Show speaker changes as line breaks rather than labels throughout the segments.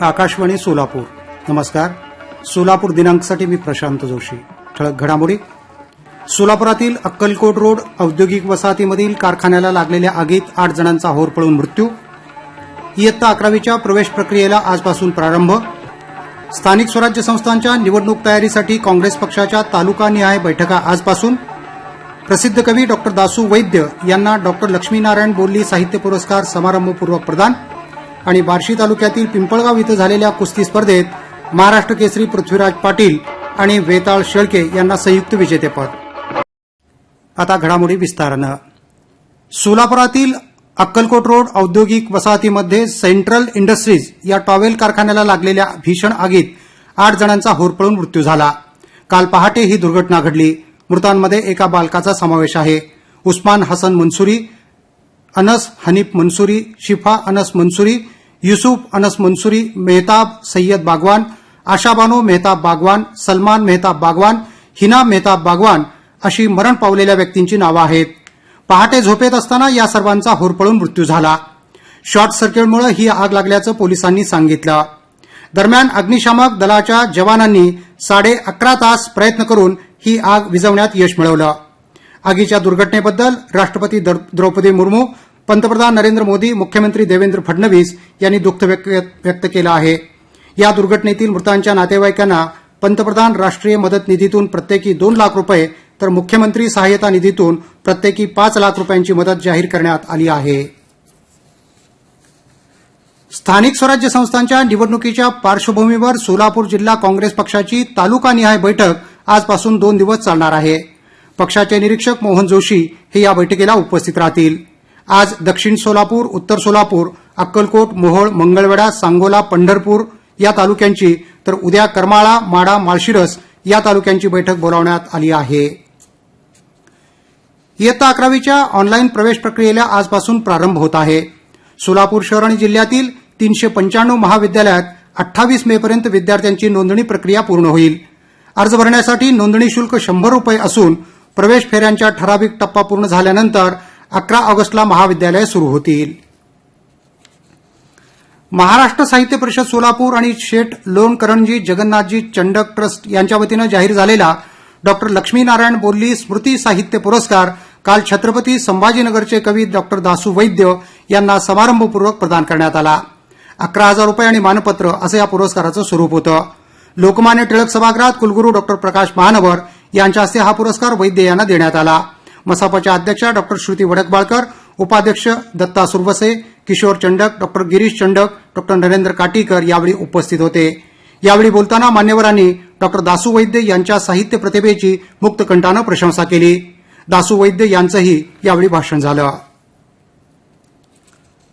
आकाशवाणी सोलापूर. नमस्कार. सोलापूर दिनांकसाठी मी प्रशांत जोशी. ठळक घडामोडी. सोलापुरातील अक्कलकोट रोड औद्योगिक वसाहतीमधील कारखान्याला लागलेल्या आगीत आठ जणांचा होरपळून मृत्यू. इयत्ता अकरावीच्या प्रवेश प्रक्रियेला आजपासून प्रारंभ. स्थानिक स्वराज्य संस्थांच्या निवडणूक तयारीसाठी काँग्रेस पक्षाच्या तालुकानिहाय बैठका आजपासून. प्रसिद्ध कवी डॉक्टर दासू वैद्य यांना डॉक्टर लक्ष्मीनारायण बोल्ली साहित्य पुरस्कार समारंभपूर्वक प्रदान. आणि बार्शी तालुक्यातील पिंपळगाव इथं झालेल्या कुस्ती स्पर्धेत महाराष्ट्र केसरी पृथ्वीराज पाटील आणि वेताळ शेळके यांना संयुक्त विजेतेपद. आता घडामोडी विस्तारानं. सोलापुरातील अक्कलकोट रोड औद्योगिक वसाहतीमध्ये सेंट्रल इंडस्ट्रीज या टॉवेल कारखान्याला लागलेल्या भीषण आगीत आठ जणांचा होरपळून मृत्यू झाला. काल पहाटे ही दुर्घटना घडली. मृतांमध्ये एका बालकाचा समावेश आहे. उस्मान हसन मनसुरी अनस हनीफ मनसुरी शिफा अनस मनसुरी युसुफ अनस मनसुरी मेहताब सय्यद बागवान आशाबानो मेहताब बागवान सलमान मेहताब बागवान हिना मेहताब बागवान अशी मरण पावलेल्या व्यक्तींची नावं आहेत. पहाटे झोपेत असताना या सर्वांचा होरपळून मृत्यू झाला. शॉर्ट सर्किटमुळे ही आग लागल्याचं पोलिसांनी सांगितलं. दरम्यान अग्निशामक दलाच्या जवानांनी साडे अकरा तास प्रयत्न करून ही आग विझवण्यात यश मिळवलं. आगीच्या दुर्घटनेबद्दल राष्ट्रपती द्र- द्रौपदी मुर्मू पंतप्रधान नरेंद्र मोदी मुख्यमंत्री देवेंद्र फडणवीस यांनी दुःख व्यक्त व्यक्त केलं आहे. या दुर्घटनेतील मृतांच्या नातेवाईकांना पंतप्रधान राष्ट्रीय मदत निधीतून प्रत्येकी दोन लाख रुपये तर मुख्यमंत्री सहाय्यता निधीतून प्रत्येकी पाच लाख रुपयांची मदत जाहीर करण्यात आली आहे. स्थानिक स्वराज्य संस्थांच्या निवडणुकीच्या पार्श्वभूमीवर सोलापूर जिल्हा काँग्रेस पक्षाची तालुकानिहाय बैठक आजपासून दोन दिवस चालणार आहे. पक्षाचे निरीक्षक मोहन जोशी हे या बैठकीला उपस्थित राहतील. आज दक्षिण सोलापूर उत्तर सोलापूर अक्कलकोट मोहोळ मंगळवेढा सांगोला पंढरपूर या तालुक्यांची तर उद्या करमाळा माडा माळशिरस या तालुक्यांची बैठक बोलावण्यात आली आहे. इयत्ता अकरावीच्या ऑनलाईन प्रवेश प्रक्रियेला आजपासून प्रारंभ होत आहे. सोलापूर शहर आणि जिल्ह्यातील तीनशे पंच्याण्णव महाविद्यालयात अठ्ठावीस मेपर्यंत विद्यार्थ्यांची नोंदणी प्रक्रिया पूर्ण होईल. अर्ज भरण्यासाठी नोंदणी शुल्क शंभर रुपये असून प्रवेश फेऱ्यांच्या ठराविक टप्पा पूर्ण झाल्यानंतर अकरा ऑगस्टला महाविद्यालय सुरू होतील. महाराष्ट्र साहित्य परिषद सोलापूर आणि शेठ लोणकरणजी जगन्नाथजी चंडक ट्रस्ट यांच्या वतीनं जाहीर झालेला डॉक्टर लक्ष्मीनारायण बोल्ली स्मृती साहित्य पुरस्कार काल छत्रपती संभाजीनगरचे कवी डॉक्टर दासू वैद्य यांना समारंभपूर्वक प्रदान करण्यात आला. अकरा हजार रुपये आणि मानपत्र असं या पुरस्काराचं स्वरूप होतं. लोकमान्य टिळक सभागृहात कुलगुरू डॉक्टर प्रकाश महानवर यांच्या हस्ते हा पुरस्कार वैद्य यांना देण्यात आला. मसापच्या अध्यक्षा डॉक्टर श्रुती वडकबाळकर उपाध्यक्ष दत्ता सुरवसे किशोर चंडक डॉक्टर गिरीश चंडक डॉक्टर नरेंद्र काटीकर यावेळी उपस्थित होते. यावेळी बोलताना मान्यवरांनी डॉक्टर दासू वैद्य यांच्या साहित्य प्रतिभेची मुक्तकंठानं प्रशंसा केली. दासू वैद्य यांचंही यावेळी भाषण झालं.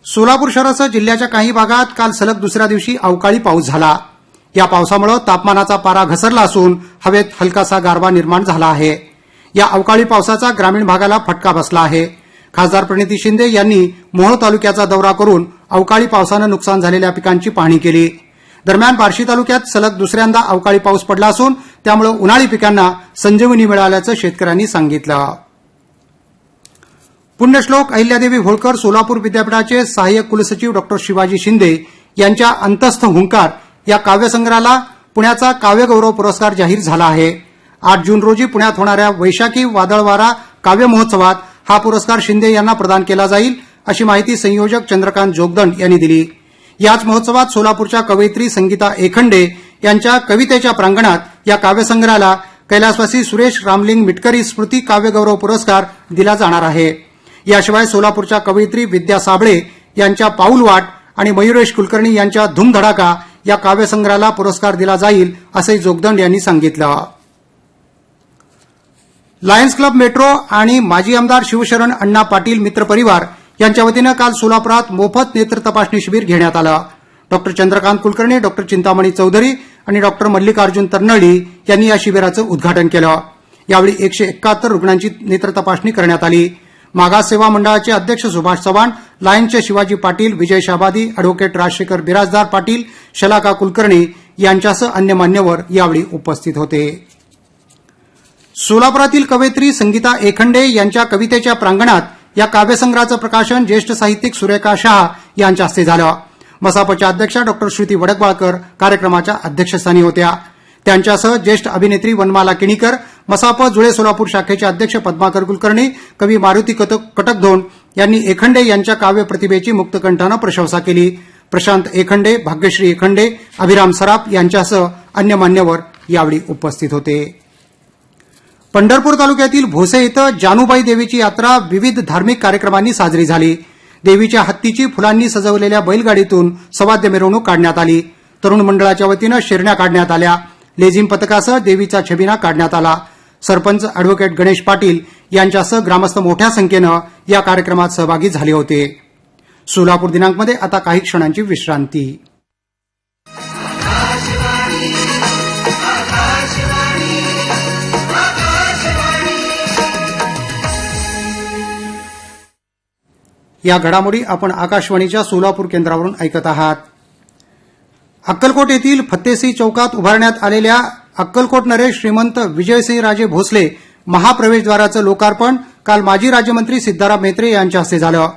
सोलापूर शहरासह जिल्ह्याच्या काही भागात काल सलग दुसऱ्या दिवशी अवकाळी पाऊस झाला. या पावसामुळे तापमानाचा पारा घसरला असून हवेत हलकासा गारवा निर्माण झाला आहे. या अवकाळी पावसाचा ग्रामीण भागाला फटका बसला आहे. खासदार प्रणिती शिंदे यांनी मोहोळ तालुक्याचा दौरा करून अवकाळी पावसानं नुकसान झालेल्या पिकांची पाहणी केली. दरम्यान बार्शी तालुक्यात सलग दुसऱ्यांदा अवकाळी पाऊस पडला असून त्यामुळे उन्हाळी पिकांना संजीवनी मिळाल्याचं शेतकऱ्यांनी सांगितलं. पुण्यश्लोक अहिल्यादेवी होळकर सोलापूर विद्यापीठाचे सहाय्यक कुलसचिव डॉक्टर शिवाजी शिंदे यांच्या अंतस्थ हुंकार या काव्यसंग्रहाला पुण्याचा काव्यगौरव पुरस्कार जाहीर झाला आहे. आठ जून रोजी पुण्यात होणाऱ्या वैशाखी वादळवारा काव्य महोत्सवात हा पुरस्कार शिंदे यांना प्रदान केला जाईल अशी माहिती संयोजक चंद्रकांत जोगदंड यांनी दिली. याच महोत्सवात सोलापूरच्या कवयित्री संगीता एखंडे यांच्या कवितेच्या प्रांगणात या काव्यसंग्रहाला कैलासवासी सुरेश रामलिंग मिटकरी स्मृती काव्यगौरव पुरस्कार दिला जाणार आहे. याशिवाय सोलापूरच्या कवयित्री विद्या साबळे यांच्या पाऊलवाट आणि मयुरेश कुलकर्णी यांच्या धूमधडाका या काव्यसंग्रहाला पुरस्कार दिला जाईल असंही जोगदंड यांनी सांगितलं. लायन्स क्लब मेट्रो आणि माजी आमदार शिवशरण अण्णा पाटील मित्र परिवार यांच्या वतीनं काल सोलापुरात मोफत नेत्र तपासणी शिबिर घेण्यात आलं. डॉक्टर चंद्रकांत कुलकर्णी डॉक्टर चिंतामणी चौधरी आणि डॉक्टर मल्लिकार्जुन तरनळी यांनी या शिबिराचं उद्घाटन केलं. यावेळी एकशे एकाहत्तर रुग्णांची नेत्र तपासणी करण्यात आली. मागास सेवा मंडळाचे अध्यक्ष सुभाष चव्हाण लायन्सचे शिवाजी पाटील विजय शाबादी अॅडव्होकेट राजशेखर बिराजदार पाटील शलाका कुलकर्णी यांच्यासह अन्य मान्यवर यावेळी उपस्थित होते. सोलापुरातील कवयित्री संगीता एखंडे यांच्या कवितेच्या प्रांगणात या काव्यसंग्रहाचं प्रकाशन ज्येष्ठ साहित्यिक सुरेखा शहा यांच्या हस्ते झालं. मसापच्या अध्यक्षा डॉक्टर श्रुती वडकवाळकर कार्यक्रमाच्या अध्यक्षस्थानी होत्या. त्यांच्यासह ज्येष्ठ अभिनेत्री वनमाला किणीकर मसाप जुळे सोलापूर शाखेचे अध्यक्ष पद्माकर कुलकर्णी कवी मारुती कत- कटकधोन यांनी एखंडे यांच्या काव्य प्रतिभेची मुक्तकंठानं प्रशंसा केली. प्रशांत एखंडे भाग्यश्री एखंडे अभिराम सराफ यांच्यासह अन्य मान्यवर यावेळी उपस्थित होते. पंढरपूर तालुक्यातील भोसे इथं जानूबाई देवीची यात्रा विविध धार्मिक कार्यक्रमांनी साजरी झाली. देवीच्या हत्तीची फुलांनी सजवलेल्या बैलगाडीतून सवाद्य मिरवणूक काढण्यात आली. तरुण मंडळाच्या वतीनं शिरण्या काढण्यात आल्या. लेझिम पथकासह देवीचा छबिना काढण्यात आला. सरपंच अॅडव्होकेट गणेश पाटील यांच्यासह ग्रामस्थ मोठ्या संख्येनं या कार्यक्रमात सहभागी झाले होते. सोलापूर दिनांकमध्ये आता काही क्षणांची विश्रांती. या घडामोडी आपण आकाशवाणीच्या सोलापूर केंद्रावरून ऐकत आहात. अक्कलकोट येथील फत्तेसी चौकात उभारण्यात आलेल्या अक्कलकोट नरेश श्रीमंत विजयसिंहराजे भोसले महाप्रवेशद्वाराचं लोकार्पण काल माजी राज्यमंत्री सिद्धाराम मेत्रे यांच्या हस्ते झालं.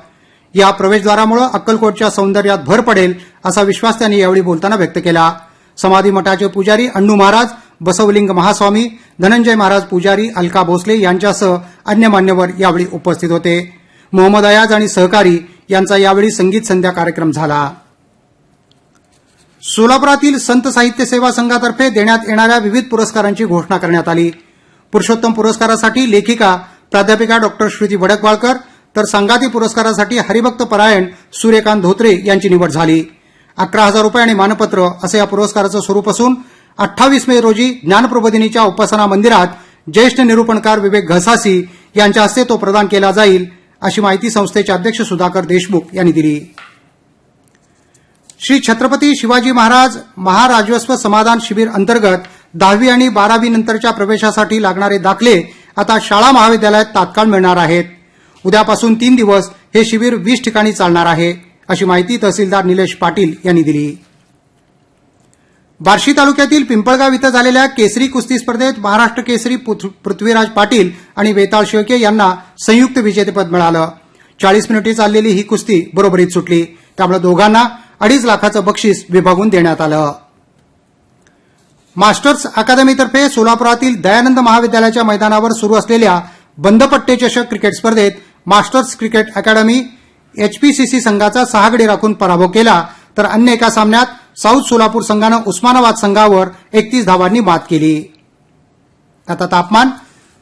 या प्रवेशद्वारामुळे अक्कलकोटच्या सौंदर्यात भर पडेल असा विश्वास त्यांनी यावेळी बोलताना व्यक्त केला. समाधी मठाचे पुजारी अण्णू महाराज बसवलिंग महास्वामी धनंजय महाराज पुजारी अलका भोसले यांच्यासह अन्य मान्यवर यावेळी उपस्थित होते. मोहम्मद अयाज आणि सहकारी यांचा यावेळी संगीत संध्या कार्यक्रम झाला. सोलापुरातील संत साहित्य सेवा संघातर्फे देण्यात येणाऱ्या विविध पुरस्कारांची घोषणा करण्यात आली. पुरुषोत्तम पुरस्कारासाठी लेखिका प्राध्यापिका डॉक्टर श्रुती वडकवाळकर तर संघाती पुरस्कारासाठी हरिभक्त परायण सूर्यकांत धोत्रे यांची निवड झाली. अकरा हजार रुपये आणि मानपत्र असं या पुरस्काराचं स्वरूप असून अठ्ठावीस मे रोजी ज्ञानप्रबोधिनीच्या उपासना मंदिरात ज्येष्ठ निरूपणकार विवेक घसासी यांच्या हस्ते तो प्रदान केला जाईल. अशी माहिती संस्थेचे अध्यक्ष सुधाकर देशमुख यांनी दिली. श्री छत्रपती शिवाजी महाराज महाराजस्व समाधान शिबिर अंतर्गत दहावी आणि बारावी नंतरच्या प्रवेशासाठी लागणारे दाखले आता शाळा महाविद्यालयात तात्काळ मिळणार आहेत. उद्यापासून तीन दिवस हे शिबिर वीस ठिकाणी चालणार आहे अशी माहिती तहसीलदार निलेश पाटील यांनी दिली. बार्शी तालुक्यातील पिंपळगाव इथं झालेल्या केसरी कुस्ती स्पर्धेत महाराष्ट्र केसरी पृथ्वीराज पाटील आणि वेताळ शेळके यांना संयुक्त विजेतेपद मिळालं. चाळीस मिनिटे चाललेली ही कुस्ती बरोबरीत सुटली. त्यामुळे दोघांना अडीच लाखाचं बक्षीस विभागून देण्यात आलं. मास्टर्स अकादमीतर्फे सोलापुरातील दयानंद महाविद्यालयाच्या मैदानावर सुरू असलेल्या बंदपट्टे चषक क्रिकेट स्पर्धेत मास्टर्स क्रिकेट अकादमी एचपीसीसी संघाचा सहा गडी राखून पराभव केला तर अन्य एका सामन्यात साऊथ सोलापूर संघानं उस्मानाबाद संघावर एकतीस धावांनी मात केली. आता तापमान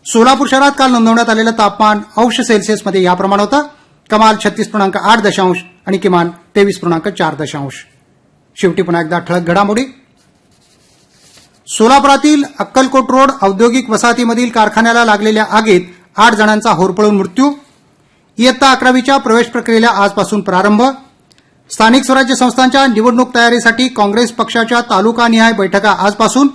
सोलापूर शहरात काल नोंदवण्यात आलेलं तापमान अंश सेल्सिअसमध्ये याप्रमाणे होतं. कमाल छत्तीस पूर्णांक आठ दशांश आणि किमान तेवीस पूर्णांक चार दशांश. शेवटी पुन्हा एकदा ठळक घडामोडी. सोलापुरातील अक्कलकोट रोड औद्योगिक वसाहतीमधील कारखान्याला लागलेल्या आगीत आठ जणांचा होरपळून मृत्यू. इयत्ता अकरावीच्या प्रवेश प्रक्रियेला आजपासून प्रारंभ. स्थानिक स्वराज्य संस्थांच्या निवडणूक तयारीसाठी काँग्रेस पक्षाच्या तालुकानिहाय बैठका आजपासून.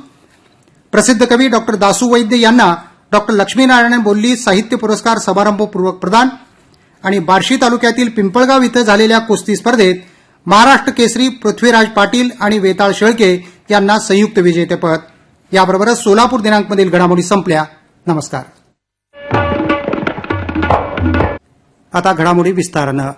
प्रसिद्ध कवी डॉक्टर दासू वैद्य यांना डॉक्टर लक्ष्मीनारायण बोलली साहित्य पुरस्कार समारंभपूर्वक प्रदान आणि बार्शी तालुक्यातील पिंपळगाव इथं झालेल्या कुस्ती स्पर्धेत महाराष्ट्र केसरी पृथ्वीराज पाटील आणि वेताळ शेळके यांना संयुक्त विजेतेपद. याबरोबरच सोलापूर दिनांकमधील घडामोडी संपल्या. नमस्कार. आता घडामोडी विस्तारानं.